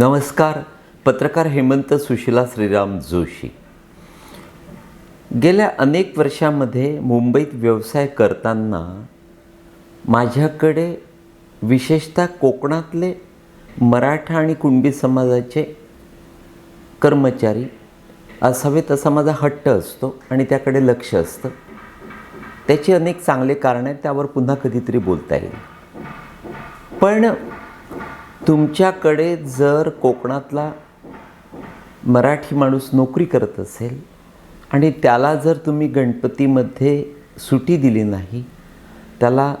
नमस्कार पत्रकार हेमंत सुशिला श्रीराम जोशी. गेल्या अनेक वर्षामध्ये मुंबईत व्यवसाय करताना माझ्याकडे विशेषतः कोकणातले मराठा आणि कुणबी समाजाचे कर्मचारी असावेत असा माझा हट्ट असतो आणि त्याकडे लक्ष असतं. त्याची अनेक चांगले कारण आहेत त्यावर पुन्हा कधीतरी बोलता येईल. पण तुमच्याकडे जर कोकणातला मराठी माणूस नोकरी करत असेल आणि त्याला जर तुम्ही गणपतीमध्ये सुटी दिली नाही त्याला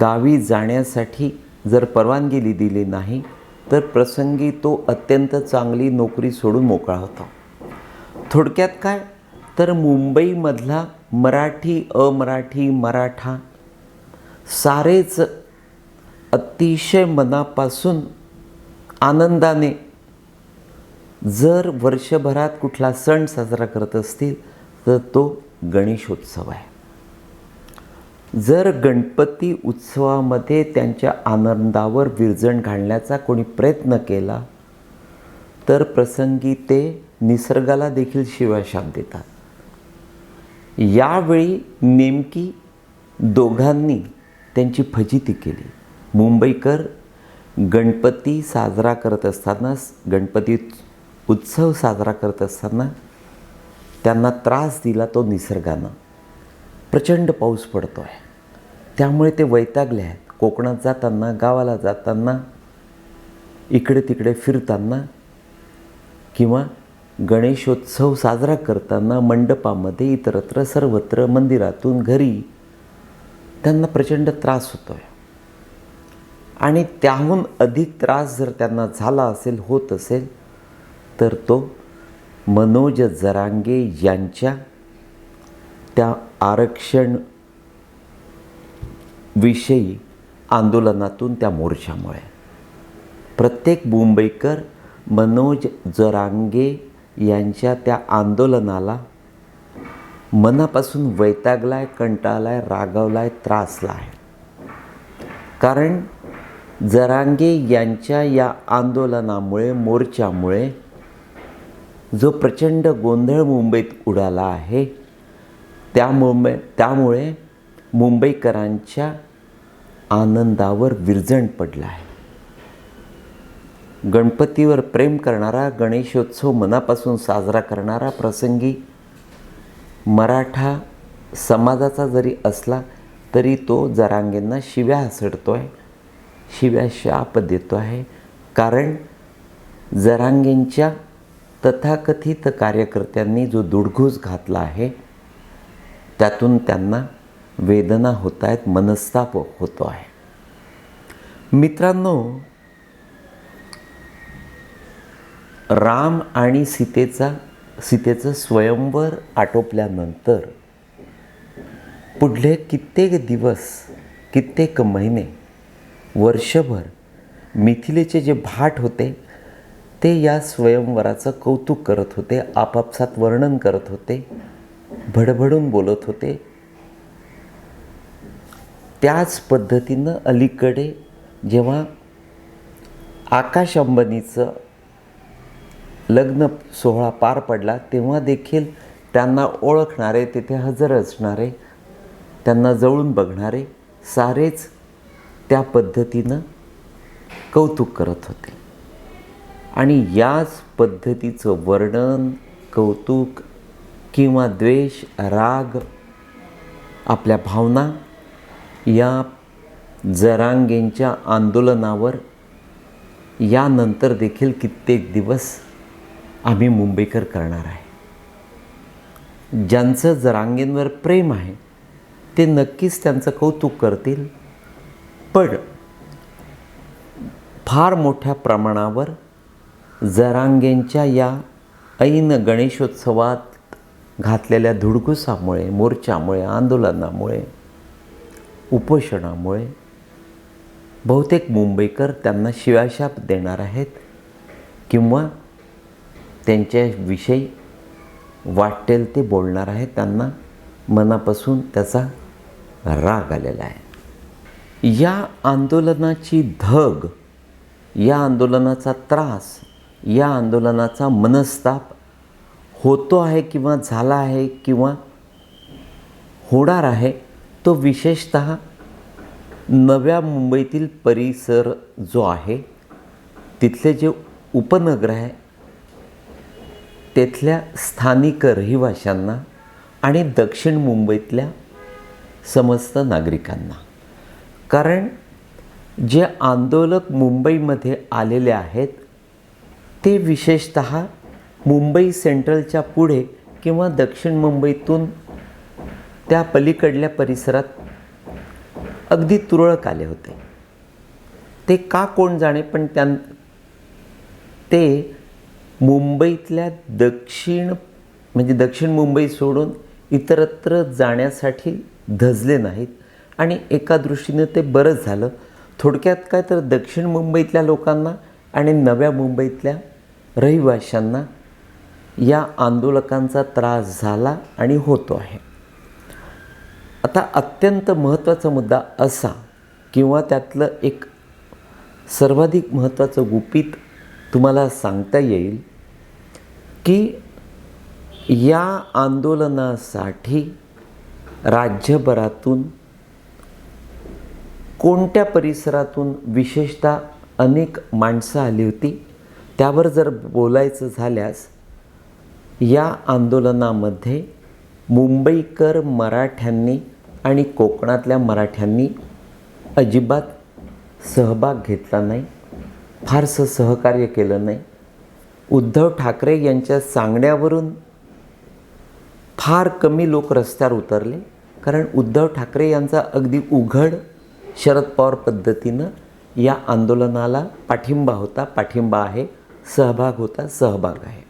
गावी जाण्यासाठी जर परवानगी दिली नाही तर प्रसंगी तो अत्यंत चांगली नोकरी सोडून मोकळा होता. थोडक्यात काय? तर मुंबईमधला मराठी अमराठी मराठा सारेच अतिशय मनापासून आनंदाने जर वर्षभरात कुठला सण साजरा करत असतील तर तो गणेशोत्सव आहे. जर गणपती उत्सवामध्ये त्यांच्या आनंदावर विरजण घालण्याचा कोणी प्रयत्न केला तर प्रसंगी ते निसर्गाला देखील शिवाशाप देतात. यावेळी नेमकी दोघांनी त्यांची फजिती केली. मुंबईकर गणपती साजरा करत असताना गणपती उत्सव साजरा करत असताना त्यांना त्रास दिला तो निसर्गानं. प्रचंड पाऊस पडतो आहे त्यामुळे ते वैतागले आहेत. कोकणात जाताना गावाला जाताना इकडे तिकडे फिरताना किंवा गणेशोत्सव साजरा करताना मंडपामध्ये इतरत्र सर्वत्र मंदिरातून घरी त्यांना प्रचंड त्रास होतो आहे आणि त्याहून अधिक त्रास जर त्यांना झाला असेल होत असेल तर तो मनोज जरांगे यांच्या त्या आरक्षण विषयी आंदोलनातून त्या मोर्चामुळे. प्रत्येक मुंबईकर मनोज जरांगे यांच्या त्या आंदोलनाला मनापासून वैतागलाय कंटाळलाय रागावलाय त्रासला आहे कारण जरांगे यांच्या या आंदोलनामुळे मोर्चामुळे जो प्रचंड गोंधळ मुंबईत उडाला आहे त्यामुळे त्यामुळे मुंबईकरांच्या आनंदावर विरजण पडला आहे. गणपतीवर प्रेम करणारा गणेशोत्सव मनापासून साजरा करणारा प्रसंगी मराठा समाजाचा जरी असला तरी तो जरांगेंना शिव्या हसडतो आहे शिव्या शाप देतो आहे. कारण जरांगेंच्या तथाकथित कार्यकर्त्यांनी जो दुडघूस घातला आहे त्यातून त्यांना वेदना होत आहेत मनस्ताप होतो आहे. मित्रांनो राम आणि सीतेचा सीतेचं स्वयंवर आटोपल्यानंतर पुढले कित्येक दिवस कित्येक महिने वर्षभर मिथिलेचे जे भाट होते ते या स्वयंवराचं कौतुक करत होते आपापसात वर्णन करत होते भडभडून बोलत होते. त्याच पद्धतीनं अलीकडे जेव्हा आकाश अंबानीचं लग्न सोहळा पार पडला तेव्हा देखील त्यांना ओळखणारे तिथे हजर असणारे त्यांना जवळून बघणारे सारेच त्या पद्धतीनं कौतुक करत होते. आणि याच पद्धतीचं वर्णन कौतुक किंवा द्वेष राग आपल्या भावना या जरांगेंच्या आंदोलनावर यानंतर देखील कित्येक दिवस आम्ही मुंबईकर करणार आहे. ज्यांचं जरांगेंवर प्रेम आहे ते नक्कीच त्यांचं कौतुक करतील. पण फार मोठ्या प्रमाणावर जरांगेंच्या या ऐन गणेशोत्सवात घातलेल्या धुडकुसामुळे मोर्चामुळे आंदोलनामुळे उपोषणामुळे बहुतेक मुंबईकर त्यांना शिवाशाप देणार आहेत किंवा त्यांच्याविषयी वाटेल ते बोलणार आहेत. त्यांना मनापासून त्याचा राग आलेला आहे. या आंदोलनाची धग या आंदोलनाचा त्रास या आंदोलनाचा मनस्ताप होतो आहे किंवा झाला आहे किंवा होणार आहे तो विशेषत नव्या मुंबईतील परिसर जो आहे तिथले जे उपनगर आहे तेथल्या स्थानिक रहिवाशांना आणि दक्षिण मुंबईतल्या समस्त नागरिकांना. कारण जे आंदोलक मुंबईमध्ये आलेले आहेत ते विशेषत मुंबई सेंट्रलच्या पुढे किंवा दक्षिण मुंबईतून त्या पलीकडल्या परिसरात अगदी तुरळक आले होते. ते का कोण जाणे पण त्यां ते मुंबईतल्या दक्षिण म्हणजे दक्षिण मुंबई सोडून इतरत्र जाण्यासाठी धजले नाहीत. आणि एका दृष्टीने ते बरंच झालं. थोडक्यात काय तर दक्षिण मुंबईतल्या लोकांना आणि नव्या मुंबईतल्या रहिवाशांना या आंदोलकांचा त्रास झाला आणि होतो आहे. आता अत्यंत महत्त्वाचा मुद्दा असा किंवा त्यातलं एक सर्वाधिक महत्त्वाचं गुपित तुम्हाला सांगता येईल की या आंदोलनासाठी राज्यभरातून कोणत्या परिसरातून विशेषतः अनेक माणसं आली होती? त्यावर जर बोलायचं झाल्यास या आंदोलनामध्ये मुंबईकर मराठ्यांनी आणि कोकणातल्या मराठ्यांनी अजिबात सहभाग घेतला नाही फारसं सहकार्य केलं नाही. उद्धव ठाकरे यांच्या सांगण्यावरून फार कमी लोक रस्त्यावर उतरले कारण उद्धव ठाकरे यांचा अगदी उघड शरद पवार पद्धतीनं या आंदोलनाला पाठिंबा होता पाठिंबा आहे सहभाग होता सहभाग आहे.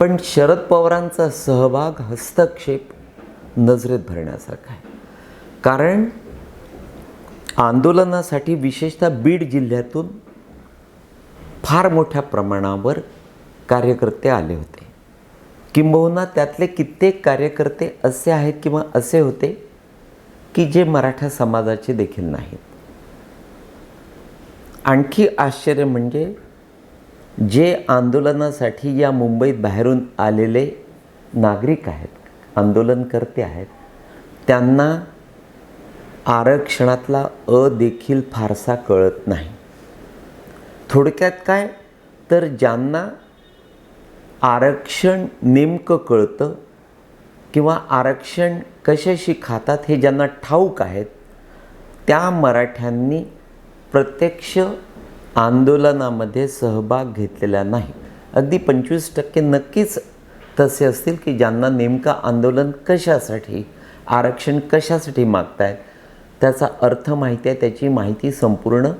पण शरद पवारांचा सहभाग हस्तक्षेप नजरेत भरण्यासारखा आहे. कारण आंदोलनासाठी विशेषतः बीड जिल्ह्यातून फार मोठ्या प्रमाणावर कार्यकर्ते आले होते. किंबहुना त्यातले कित्येक कार्यकर्ते असे आहेत किंवा असे होते की जे मराठा समाजाचे देखील नाहीत. आणखी आश्चर्य म्हणजे जे आंदोलनासाठी या मुंबईत बाहेरून आलेले नागरिक आहेत आंदोलनकर्ते आहेत त्यांना आरक्षणातला अ देखील फारसा कळत नाही. थोडक्यात काय? तर ज्यांना आरक्षण नेमकं कळतं किंवा आरक्षण कशाशी खातात हे ज्यांना ठाऊक आहेत त्या मराठ्यांनी प्रत्यक्ष आंदोलनामध्ये सहभाग घेतलेला नाही. अगदी पंचवीस टक्के नक्कीच तसे असतील की ज्यांना नेमकं आंदोलन कशासाठी आरक्षण कशासाठी मागतायत त्याचा अर्थ माहिती आहे त्याची माहिती संपूर्ण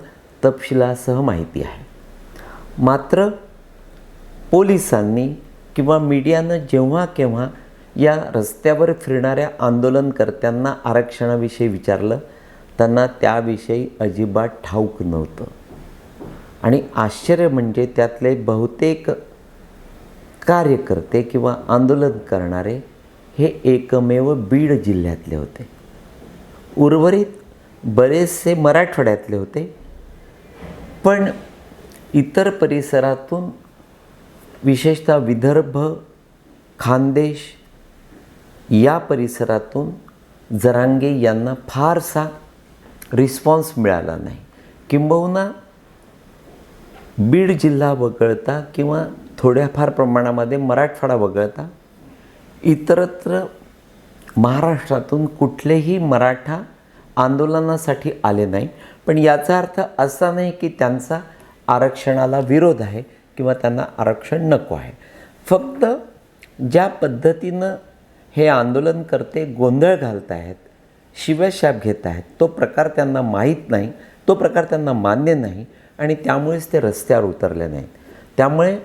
तपशिलासह माहिती आहे. मात्र पोलिसांनी किंवा मीडियानं जेव्हा केव्हा या रस्त्यावर फिरणाऱ्या आंदोलनकर्त्यांना आरक्षणाविषयी विचारलं त्यांना त्याविषयी अजिबात ठाऊक नव्हतं. आणि आश्चर्य म्हणजे त्यातले बहुतेक कार्यकर्ते किंवा आंदोलन करणारे हे एकमेव बीड जिल्ह्यातले होते. उर्वरित बरेचसे मराठवाड्यातले होते. पण इतर परिसरातून विशेषतः विदर्भ खानदेश या परिसरातून जरांगे यांना फारसा रिस्पॉन्स मिळाला नाही. किंबहुना बीड जिल्हा वगळता किंवा थोड्याफार प्रमाणामध्ये मराठवाडा वगळता इतरत्र महाराष्ट्रातून कुठलेही मराठा आंदोलनासाठी आले नाही. पण याचा अर्थ असा नाही की त्यांचा आरक्षणाला विरोध आहे किंवा त्यांना आरक्षण नको आहे. फक्त ज्या पद्धतीनं हे आंदोलनकर्ते गोंधळ घालत आहेत शिव्याशाप घेत आहेत तो प्रकार त्यांना माहीत नाही तो प्रकार त्यांना मान्य नाही आणि त्यामुळेच ते रस्त्यावर उतरले नाहीत. त्यामुळे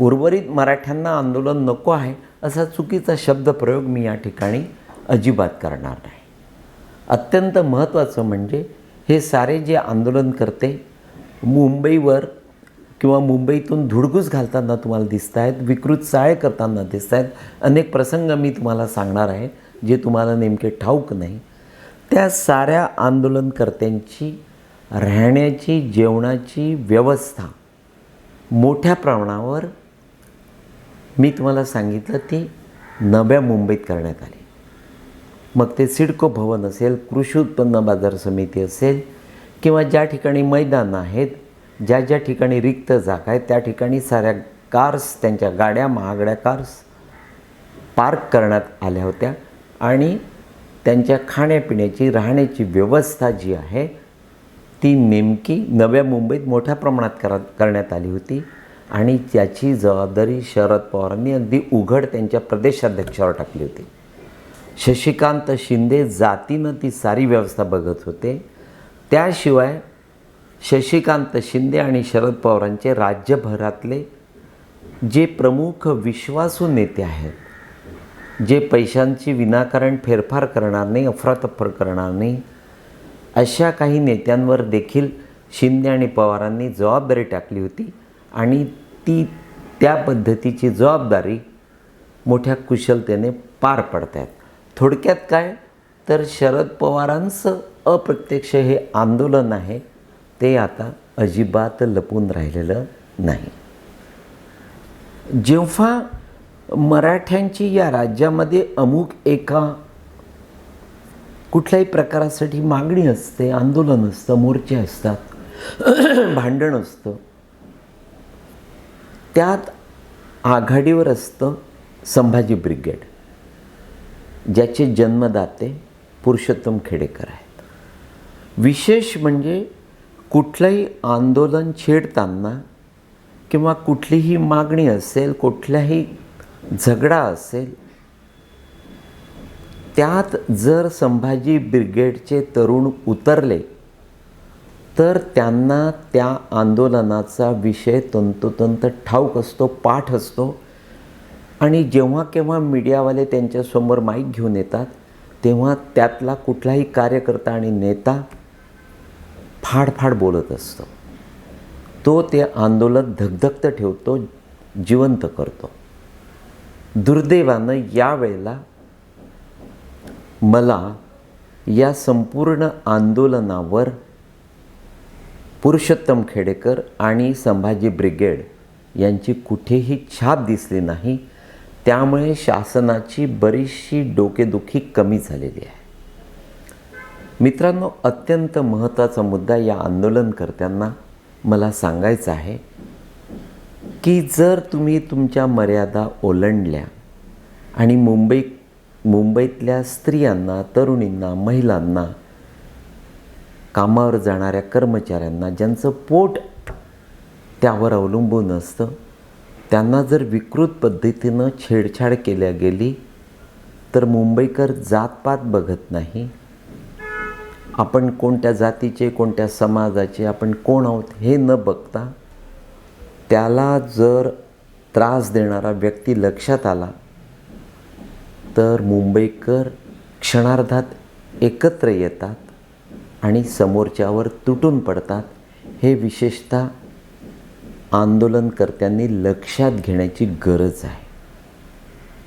उर्वरित मराठ्यांना आंदोलन नको आहे असा चुकीचा शब्दप्रयोग मी या ठिकाणी अजिबात करणार नाही. अत्यंत महत्त्वाचं म्हणजे हे सारे जे आंदोलनकर्ते मुंबईवर किंवा मुंबईतून धुडगूस घालताना तुम्हाला दिसत आहेत विकृत चाळ करताना दिसत आहेत अनेक प्रसंग मी तुम्हाला सांगणार आहे जे तुम्हाला नेमके ठाऊक नाही. त्या साऱ्या आंदोलनकर्त्यांची राहण्याची जेवणाची व्यवस्था मोठ्या प्रमाणावर मी तुम्हाला सांगितलं ती नव्या मुंबईत करण्यात आली. मग ते सिडको भवन असेल कृषी उत्पन्न बाजार समिती असेल किंवा ज्या ठिकाणी मैदान आहेत ज्या ज्या ठिकाणी रिक्त जागा आहेत त्या ठिकाणी साऱ्या कार्स त्यांच्या गाड्या महागड्या कार्स पार्क करण्यात आल्या होत्या. आणि त्यांच्या खाण्यापिण्याची राहण्याची व्यवस्था जी आहे ती नेमकी नव्या मुंबईत मोठ्या प्रमाणात करा करण्यात आली होती. आणि त्याची जबाबदारी शरद पवारांनी अगदी उघड त्यांच्या प्रदेशाध्यक्षावर टाकली होती. शशिकांत शिंदे जातीनं ती सारी व्यवस्था बघत होते. त्याशिवाय शशिकांत शिंदे आणि शरद पवारांचे राज्यभरातले जे प्रमुख विश्वासू नेते आहेत जे पैशांची विनाकारण फेरफार करणार नाही अफरातफर करणार नाही अशा काही नेत्यांवर देखील शिंदे आणि पवारांनी जबाबदारी टाकली होती आणि ती त्या पद्धतीची जबाबदारी मोठ्या कुशलतेने पार पडत आहेत थोडक्यात काय? तर शरद पवारांचं अप्रत्यक्ष हे आंदोलन आहे. ते आता अजिबात लपून राहिलेलं नाही. जेव्हा मराठ्यांची या राज्यामध्ये अमुक एका कुठल्याही प्रकारासाठी मागणी असते आंदोलन असतं मोर्चे असतात भांडण असतं त्यात आघाडीवर असतं संभाजी ब्रिगेड ज्याचे जन्मदाते पुरुषोत्तम खेडेकर आहेत. विशेष म्हणजे कुठलंही आंदोलन छेडताना किंवा कुठलीही मागणी असेल कुठल्याही झगडा असेल त्यात जर संभाजी ब्रिगेडचे तरुण उतरले तर त्यांना त्या आंदोलनाचा विषय तंतोतंत ठाऊक असतो पाठ असतो. आणि जेव्हा केव्हा मीडियावाले त्यांच्यासमोर माईक घेऊन येतात तेव्हा त्यातला कुठलाही कार्यकर्ता आणि नेता फाडफाड बोलत असतो. तो ते आंदोलन धगधगत ठेवतो जिवंत करतो. दुर्दैवानं यावेळेला मला या संपूर्ण आंदोलनावर पुरुषोत्तम खेडेकर आणि संभाजी ब्रिगेड यांची कुठेही छाप दिसली नाही. त्यामुळे शासनाची बरीचशी डोकेदुखी कमी झालेली आहे. मित्रांनो अत्यंत महत्त्वाचा मुद्दा या आंदोलनकर्त्यांना मला सांगायचा आहे की जर तुम्ही तुमच्या मर्यादा ओलांडल्या आणि मुंबई मुंबईतल्या स्त्रियांना तरुणींना महिलांना कामावर जाणाऱ्या कर्मचाऱ्यांना ज्यांचं पोट त्यावर अवलंबून असतं त्यांना जर विकृत पद्धतीनं छेडछाड केल्या गेली तर मुंबईकर जातपात बघत नाही. आपण कोणत्या जातीचे कोणत्या समाजाचे आपण कोण आहोत हे न बघता त्याला जर त्रास देणारा व्यक्ती लक्षात आला तर मुंबईकर क्षणार्धात एकत्र येतात आणि समोरच्यावर तुटून पडतात. हे विशेषतः आंदोलनकर्त्यांनी लक्षात घेण्याची गरज आहे.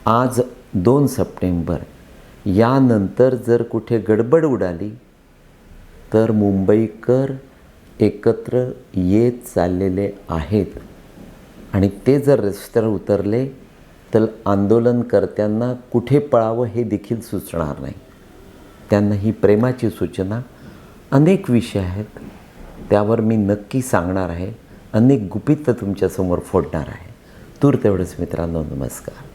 आज दोन सप्टेंबर यानंतर जर कुठे गडबड उडाली तर मुंबईकर एकत्र येत चाललेले आहेत. आणि ते जर रस्त्यावर उतरले तर आंदोलनकर्त्यांना कुठे पळावं हे देखील सुचणार नाही. त्यांना ही प्रेमाची सूचना अनेक विषय आहेत. त्यावर मी नक्की सांगणार आहे. अनेक गुपित तुमच्यासमोर फोडणार आहे. तूर तेवढंच मित्रांनो नमस्कार.